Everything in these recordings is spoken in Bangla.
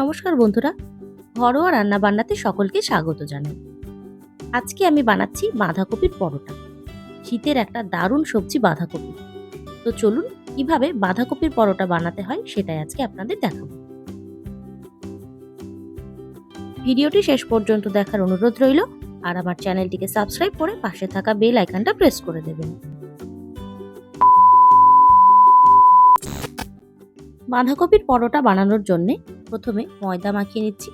নমস্কার বন্ধুরা। ঘরোয়া রান্না বান্নাতে সকলকে স্বাগত জানাই। আজকে আমি বানাচ্ছি বাঁধাকপির পরোটা। শীতের একটা দারুণ সবজি বাঁধাকপি। তো চলুন, কীভাবে বাঁধাকপির পরোটা বানাতে হয় সেটাই আজকে আপনাদের দেখাবো। ভিডিওটি শেষ পর্যন্ত দেখার অনুরোধ রইল, আর আমার চ্যানেলটিকে সাবস্ক্রাইব করে পাশে থাকা বেল আইকনটা প্রেস করে দেবেন। বাঁধাকপির পরোটা বানানোর জন্য প্রথমে ময়দা মাখিয়ে নিচ্ছি।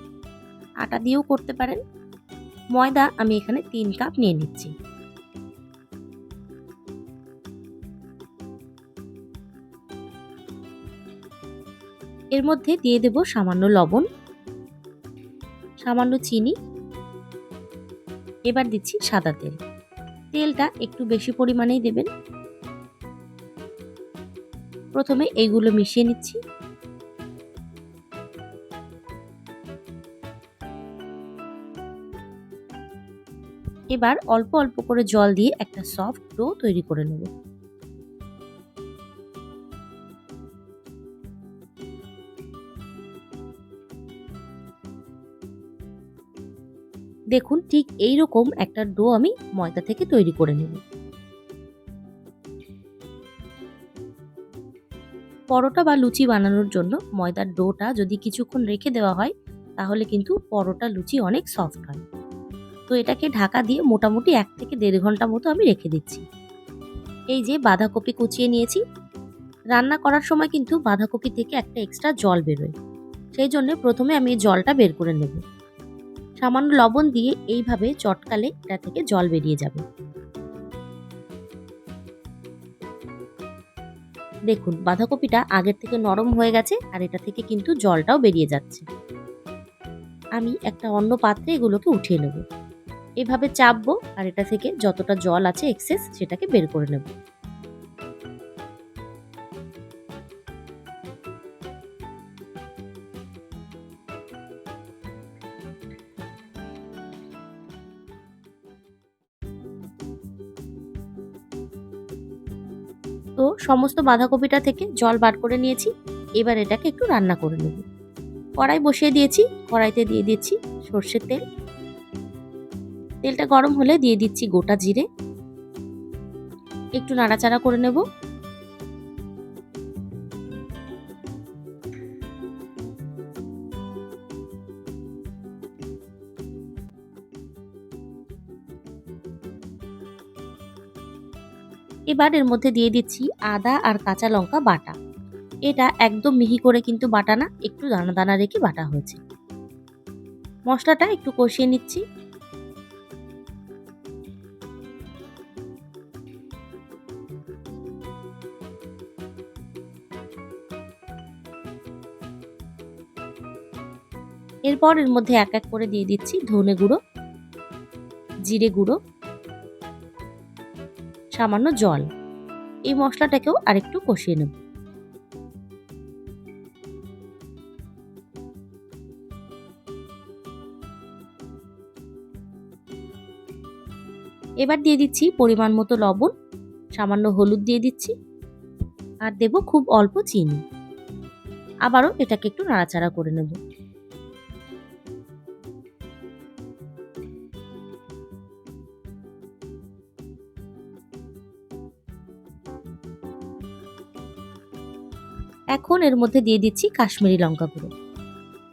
আটা দিয়েও করতে পারেন। ময়দা আমি এখানে তিন কাপ নিয়ে নিচ্ছি। এর মধ্যে দিয়ে দেব সামান্য লবণ, সামান্য চিনি। এবার দিচ্ছি সাদা তেল। তেলটা একটু বেশি পরিমাণেই দেবেন। প্রথমে এইগুলো মিশিয়ে নিচ্ছি। এবার অল্প অল্প করে জল দিয়ে একটা সফট ডো তৈরি করে নেব। দেখুন ঠিক এই রকম একটা ডো আমি ময়দা থেকে তৈরি করে নেব। পরোটা বা লুচি বানানোর জন্য ময়দার ডোটা যদি কিছুক্ষণ রেখে দেওয়া হয়, তাহলে কিন্তু পরোটা লুচি অনেক সফট হয়। তো এটাকে ঢাকা দিয়ে মোটামুটি এক থেকে দেড় ঘণ্টা মতো আমি রেখে দিচ্ছি। এই যে বাঁধাকপি কুচিয়ে নিয়েছি। রান্না করার সময় কিন্তু বাঁধাকপি থেকে একটা এক্সট্রা জল বেরোয়। সেই জন্য প্রথমে আমি জলটা বের করে নেব। সামান্য লবণ দিয়ে এইভাবে চটকালে এটা থেকে জল বেরিয়ে যাবে। দেখুন, বাঁধাকপিটা আগের থেকে নরম হয়ে গেছে আর এটা থেকে কিন্তু জলটাও বেরিয়ে যাচ্ছে। আমি একটা অন্য পাত্রে এগুলোকে উঠিয়ে নেব। এভাবে চাপবো আর এটা থেকে যতটা জল আছে এক্সেস সেটাকে বের করে নেব। তো সমস্ত বাঁধাকপিটা থেকে জল বার করে নিয়েছি, এবার এটাকে একটু রান্না করে নেব। কড়াই বসিয়ে দিয়েছি, কড়াইতে দিয়ে দিচ্ছি সর্ষের তেল। তেলটা গরম হলে দিয়ে দিচ্ছি গোটা জিরে। একটু নাড়াচাড়া করে নেব। এবার এর মধ্যে দিয়ে দিচ্ছি আদা আর কাঁচা লঙ্কা বাটা। এটা একদম মিহি করে কিন্তু বাটা না, একটু দানা দানা রেখে বাটা হয়েছে। মশলাটা একটু কষিয়ে নিচ্ছি। এরপর এর মধ্যে এক এক করে দিয়ে দিচ্ছি ধনে গুঁড়ো, জিরে গুঁড়ো, সামান্য জল। এই মশলাটাকেও আরেকটু কষিয়ে নেব। এবার দিয়ে দিচ্ছি পরিমাণ মতো লবণ, সামান্য হলুদ দিয়ে দিচ্ছি আর দেব খুব অল্প চিনি। আবারও এটাকে একটু নাড়াচাড়া করে নেব। এখন এর মধ্যে দিয়ে দিচ্ছি কাশ্মীরি লঙ্কা গুঁড়ো।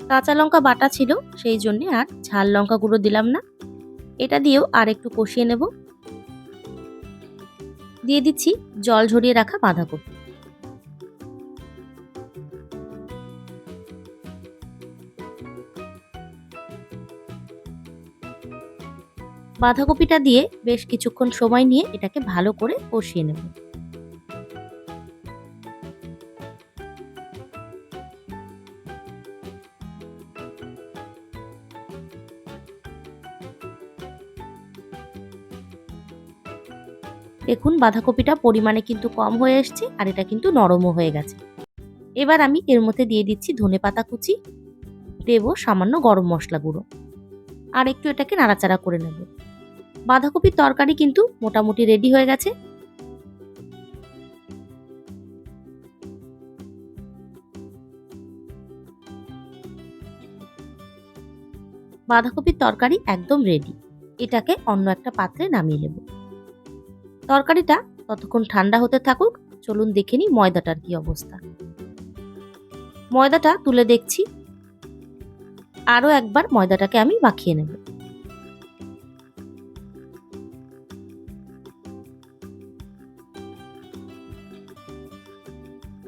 কাঁচা লঙ্কা বাটা ছিল, সেই জন্যে আর ঝাল লঙ্কা গুঁড়ো দিলাম না। এটা দিয়েও আর একটু কষিয়ে নেব। দিয়ে দিচ্ছি জল ঝরিয়ে রাখা বাঁধাকপি। বাঁধাকপিটা দিয়ে বেশ কিছুক্ষণ সময় নিয়ে এটাকে ভালো করে কষিয়ে নেব। দেখুন, বাঁধাকপিটা পরিমাণে কিন্তু কম হয়ে এসছে আর এটা কিন্তু নরমও হয়ে গেছে। এবার আমি এর মধ্যে দিয়ে দিচ্ছি ধনে পাতা কুচি, দেব সামান্য গরম মশলা গুঁড়ো আর একটু এটাকে নাড়াচাড়া করে নেব। বাঁধাকপির তরকারি কিন্তু মোটামুটি রেডি হয়ে গেছে। বাঁধাকপির তরকারি একদম রেডি এটাকে অন্য একটা পাত্রে নামিয়ে নেব। তরকারিটা ততক্ষণ ঠান্ডা হতে থাকুক, চলুন দেখে নিই ময়দাটার কি অবস্থা। ময়দাটা তুলে দেখছি। আরও একবার ময়দাটাকে আমি মাখিয়ে নেব।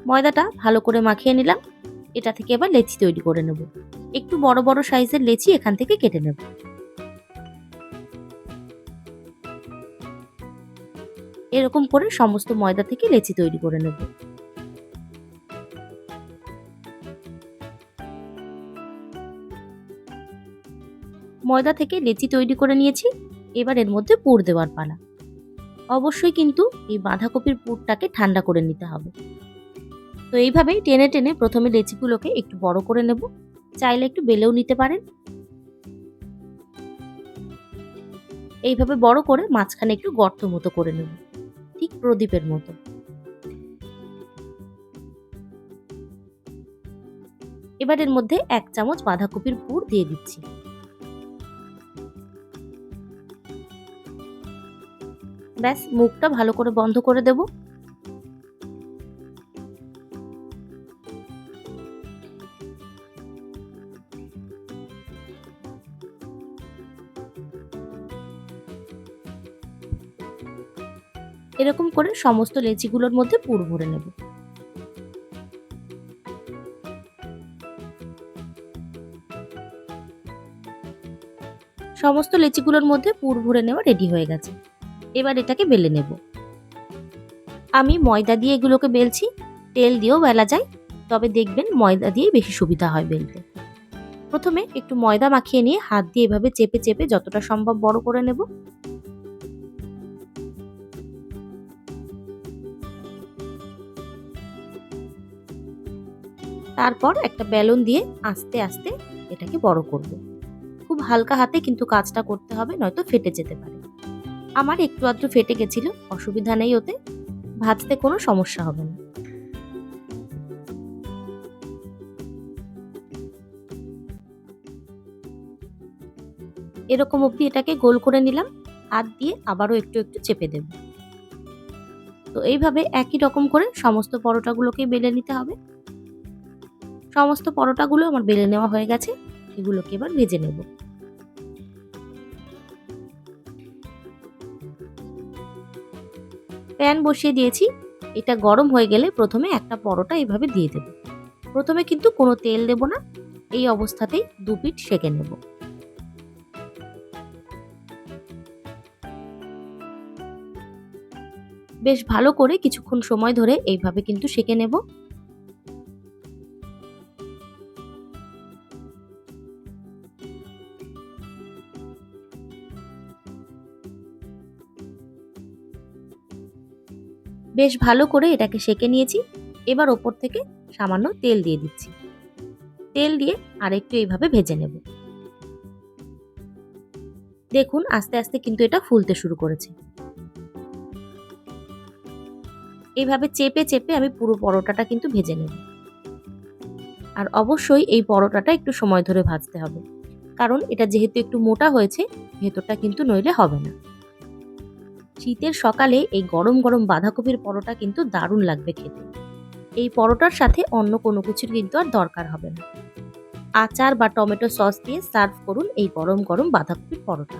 ময়দাটা ভালো করে মাখিয়ে নিলাম। এটা থেকে এবার লেচি তৈরি করে নেব। একটু বড় বড় সাইজের লেচি এখান থেকে কেটে নেব। এরকম করে সমস্ত ময়দা থেকে লেচি তৈরি করে নেব। ময়দা থেকে লেচি তৈরি করে নিয়েছি, এবার এর মধ্যে পুর দেওয়ার পালা। অবশ্যই কিন্তু এই বাঁধাকপির পুরটাকে ঠান্ডা করে নিতে হবে। তো এইভাবেই টেনে টেনে প্রথমে লেচিগুলোকে একটু বড় করে নেব, চাইলে একটু বেলেও নিতে পারেন। এইভাবে বড় করে মাঝখানে একটু গর্ত মতো করে নেব। প্রদীপের মতো। এবার এর মধ্যে এক চামচ বাঁধাকপির পুর দিয়ে দিচ্ছি। ব্যাস, মুখটা ভালো করে বন্ধ করে দেব। এরকম করে সমস্ত লেচিগুলোর মধ্যে পুর ভরে নেব। সমস্ত লেচিগুলোর মধ্যে পুর ভরে নেওয়া রেডি হয়ে গেছে। এবার এটাকে বেলে নেব। আমি ময়দা দিয়ে এগুলোকে বেলছি, তেল দিয়েও বেলা যায়, তবে দেখবেন ময়দা দিয়ে বেশি সুবিধা হয় বেলতে। প্রথমে একটু ময়দা মাখিয়ে নিয়ে হাত দিয়ে এভাবে চেপে চেপে যতটা সম্ভব বড় করে নেব। তারপর একটা বেলুন দিয়ে আস্তে আস্তে এটাকে বড় করব। খুব হালকা হাতে কিন্তু কাজটা করতে হবে, নয়তো ফেটে যেতে পারে। আমার একটু আধটু ফেটে গেছিল, অসুবিধা নেই ওতে, ভাজতে কোনো সমস্যা হবে না। এরকম অবধি এটাকে গোল করে নিলাম, হাত দিয়ে আবারও একটু একটু চেপে দেব। তো এইভাবে একই রকম করে সমস্ত পরোটাগুলোকে বেলে নিতে হবে। সমস্ত পরোটাগুলো আমার বেলে নেওয়া হয়ে গেছে, এগুলোকে এবার ভেজে নেব। প্যান বসিয়ে দিয়েছি, এটা গরম হয়ে গেলে প্রথমে একটা পরোটা এইভাবে দিয়ে দেব। প্রথমে কিন্তু কোনো তেল দেব না, এই অবস্থাতেই দু পিঠ সেকে নেব। বেশ ভালো করে কিছুক্ষণ সময় ধরে এইভাবে কিন্তু সেকে নেব। বেশ ভালো করে এটাকে সেকে নিয়েছি। এবার ওপর থেকে সামান্য তেল দিয়ে দিচ্ছি। তেল দিয়ে আরেকটু এইভাবে ভেজে নেব। দেখুন, আস্তে আস্তে কিন্তু এটা ফুলতে শুরু করেছে। এইভাবে চেপে চেপে আমি পুরো পরোটাটা কিন্তু ভেজে নেব। আর অবশ্যই এই পরোটাটা একটু সময় ধরে ভাজতে হবে। কারণ এটা যেহেতু একটু মোটা হয়েছে, ভেতরটা কিন্তু নইলে হবে না। শীতের সকালে এই গরম গরম বাঁধাকপির পরোটা কিন্তু দারুণ লাগবে খেতে। এই পরোটার সাথে অন্য কোনো কিছুর কিন্তু আর দরকার হবে না। আচার বা টমেটো সস দিয়ে সার্ভ করুন এই গরম গরম বাঁধাকপির পরোটা।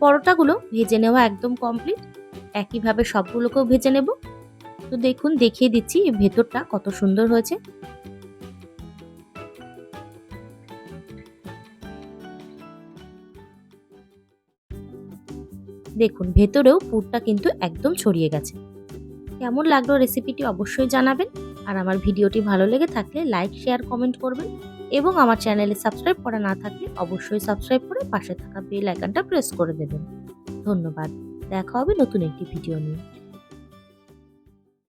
পরোটাগুলো ভেজে নেওয়া একদম কমপ্লিট একইভাবে সবগুলোকেও ভেজে নেব। তো দেখুন, দেখিয়ে দিচ্ছি ভেতরটা কত সুন্দর হয়েছে। দেখুন, ভেতরেও পুরটা কিন্তু একদম ছড়িয়ে গেছে। কেমন লাগল রেসিপিটি অবশ্যই জানাবেন। আর আমার ভিডিওটি ভালো লেগে থাকলে লাইক শেয়ার কমেন্ট করবেন। এবং আমার চ্যানেলে সাবস্ক্রাইব করা না থাকলে অবশ্যই সাবস্ক্রাইব করে পাশে থাকা বেল আইকনটা প্রেস করে দেবেন। ধন্যবাদ। দেখা হবে নতুন একটি ভিডিও নিয়ে।